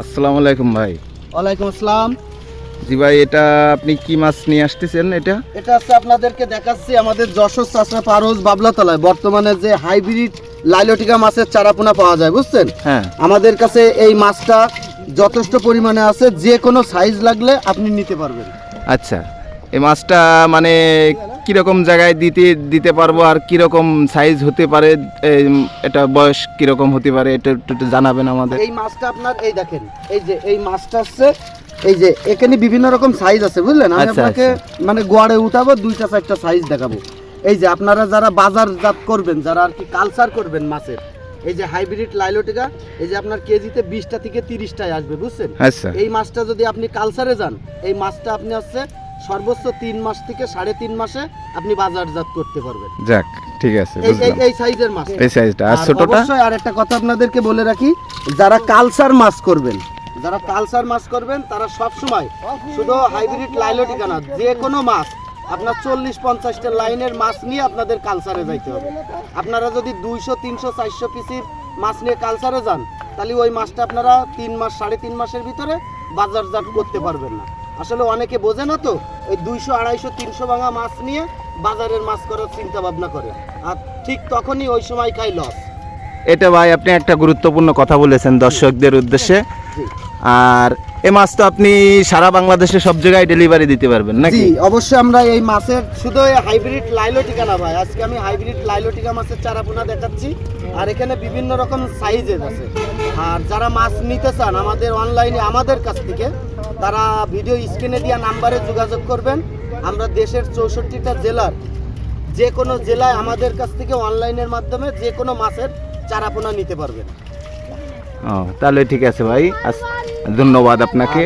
আসসালামু আলাইকুম ভাই। ওয়ালাইকুম আসসালাম। জি ভাই এটা আপনি কি মাছ নিয়ে আসতেছেন এটা? এটা হচ্ছে আপনাদেরকে দেখাচ্ছি আমাদের যশোর চাষরা পারোজ বাবলাতলায়। বর্তমানে যে হাইব্রিড লাইলটিকা মাছের চারাপোনা পাওয়া যায় বুঝছেন? হ্যাঁ। আমাদের কাছে এই মাছটা যথেষ্ট পরিমাণে আছে যে কোনো সাইজ লাগলে আপনি নিতে পারবেন। আচ্ছা এই মাছটা মানে কীরকম জায়গায় দিতে দিতে পারব আর কীরকম সাইজ হতে পারে এই, এটা বয়স কীরকম হতে পারে এটা একটু জানাবেন আমাদের। এই মাছটা আপনার এই দেখেন এই যে এই মাছটা হচ্ছে এই যে এখানে বিভিন্ন রকম সাইজ আছে বুঝলেন? আমি আচ্ছা, আপনাকে মানে গোয়াড়ে উঠাবো দুইটা চারটা সাইজ দেখাবো। এই যে আপনারা যারা বাজারজাত করবেন যারা আর কি কালচার করবেন মাছের এই যে হাইব্রিড লাইলোটিকা এই যে আপনার কেজিতে বিশটা থেকে তিরিশটায় আসবে বুঝছেন? আচ্ছা। এই মাছটা যদি আপনি কালচারে যান এই মাছটা আপনি হচ্ছে সর্বোচ্চ তিন মাস থেকে সাড়ে তিন মাসে আপনি বাজারজাত করতে পারবেন। যাক ঠিক আছে এই সাইজের মাছ। এই সাইজটা আর ছোটটা? অবশ্যই আর একটা কথা আপনাদেরকে বলে রাখি যারা কালচার মাছ করবেন যারা কালচার মাছ করবেন তারা সব সময় শুধু হাইব্রিড লাইলোটিকা না যে কোনো মাছ আপনার চল্লিশ পঞ্চাশটা লাইনের মাছ নিয়ে আপনাদের কালচারে যাইতে হবে। আপনারা যদি দুইশো তিনশো চারশো পিসির মাছ নিয়ে কালচারে যান তাহলে ওই মাছটা আপনারা তিন মাস সাড়ে তিন মাসের ভিতরে বাজারজাত করতে পারবেন না। আসলে অনেকে বোঝে না তো ওই দুইশো আড়াইশো তিনশো ভাঙা মাছ নিয়ে বাজারের মাছ করার চিন্তা ভাবনা করে। আর ঠিক তখনই ওই সময় খাই লস। এটা ভাই আপনি একটা গুরুত্বপূর্ণ কথা বলেছেন দর্শকদের উদ্দেশ্যে। আর এ মাছ তো আপনি সারা বাংলাদেশে সব জায়গায় ডেলিভারি দিতে পারবেন নাকি? জি অবশ্যই আমরা এই মাছের শুধু এই হাইব্রিড লাইলোটিকা না ভাই। আজকে আমি হাইব্রিড লাইলোটিকা মাছের চারাপোনা দেখাচ্ছি। আর এখানে বিভিন্ন রকম সাইজের আছে। আর যারা মাছ নিতে চান আমাদের অনলাইনে আমাদের কাছ থেকে তারা ভিডিও স্ক্রিনে দেওয়া নাম্বারে যোগাযোগ করবেন। আমরা দেশের চৌষট্টিটা জেলার যে কোনো জেলায় আমাদের কাছ থেকে অনলাইনের মাধ্যমে যে কোনো মাছের চারাপোনা নিতে পারবেন। ও তাহলে ঠিক আছে ভাই। আস- ধন্যবাদ আপনাকে